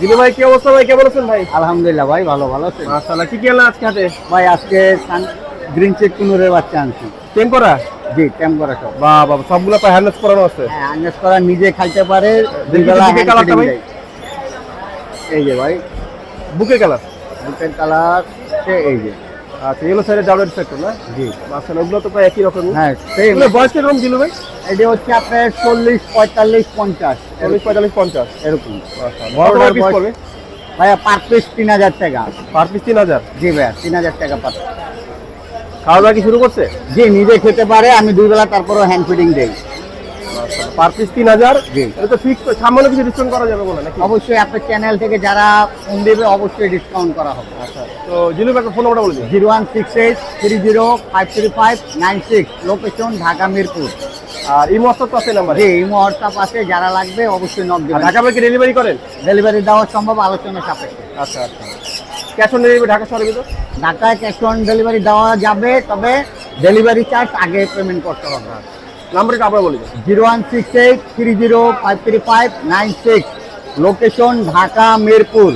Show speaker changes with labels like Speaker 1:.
Speaker 1: জিলু ভাই কি অবস্থা ভাই? কেমন আছেন ভাই?
Speaker 2: আলহামদুলিল্লাহ ভাই ভালো ভালো আছেন।
Speaker 1: মাশাআল্লাহ কি কি আনলেন আজকে হাতে?
Speaker 2: ভাই আজকে গ্রিন চেক কুনুরের বাচ্চা আনছি।
Speaker 1: টেম করা
Speaker 2: জি করা সব।
Speaker 1: বা বাবা সবগুলো পায়ে হ্যান্ডেস করানো আছে।
Speaker 2: হ্যাঁ আন্দাজ করা নিজে খাইতে পারে দুই বেলা
Speaker 1: কালারটা ভাই।
Speaker 2: এই যে ভাই।
Speaker 1: বুকের কালার
Speaker 2: বুকের কালার এই যে।
Speaker 1: আচ্ছা এগুলো সাইডে ডাবল সেক্টর না?
Speaker 2: জি।
Speaker 1: মাশাআল্লাহ ওগুলো তো প্রায় একই রকম।
Speaker 2: হ্যাঁ সেম
Speaker 1: এগুলো বয়স কীরকম জিলু ভাই?
Speaker 2: এটা হচ্ছে আপনার চল্লিশ পঁয়তাল্লিশ পঞ্চাশ।
Speaker 1: চল্লিশ পঁয়তাল্লিশ পঞ্চাশ।
Speaker 2: এরকম।
Speaker 1: করবে
Speaker 2: ভাইয়া পার পিস তিন হাজার টাকা।
Speaker 1: পার পিস তিন হাজার?
Speaker 2: জি ভাইয়া তিন হাজার টাকা পার
Speaker 1: খাওয়া দাওয়া কি শুরু করছে?
Speaker 2: জি নিজে খেতে পারে আমি দুই বেলা তারপরও হ্যান্ড ফিডিং দেই।
Speaker 1: পার পিস তিন হাজার?
Speaker 2: জি।
Speaker 1: এটা তো ফিক্স সামান্য কিছু ডিসকাউন্ট করা যাবে বলে নাকি?
Speaker 2: অবশ্যই আপনার চ্যানেল থেকে যারা ফোন দেবে অবশ্যই ডিসকাউন্ট করা হবে।
Speaker 1: আচ্ছা তো জিলু ভাই ফোন নাম্বারটা বলে দিন।
Speaker 2: Zero one six eight three zero five three five nine six location Dhaka Mirpur.
Speaker 1: আর মস্ত তো আছে নাম্বারে?
Speaker 2: জি এই হোয়াটসঅ্যাপ আছে যারা লাগবে অবশ্যই নক দেবেন।
Speaker 1: ঢাকা কি ডেলিভারি করেন?
Speaker 2: ডেলিভারি দেওয়া সম্ভব আলোচনা সাপেক্ষে।
Speaker 1: আচ্ছা আচ্ছা। ক্যাশ অন ডেলিভারি ঢাকা শহরের ভিতর?
Speaker 2: ঢাকায় ক্যাশ অন ডেলিভারি দেওয়া যাবে তবে ডেলিভারি চার্জ আগে পেমেন্ট করতে হবে।
Speaker 1: নাম্বারটা আবার বলে
Speaker 2: zero one six eight three zero five three five nine six. Location Dhaka Mirpur.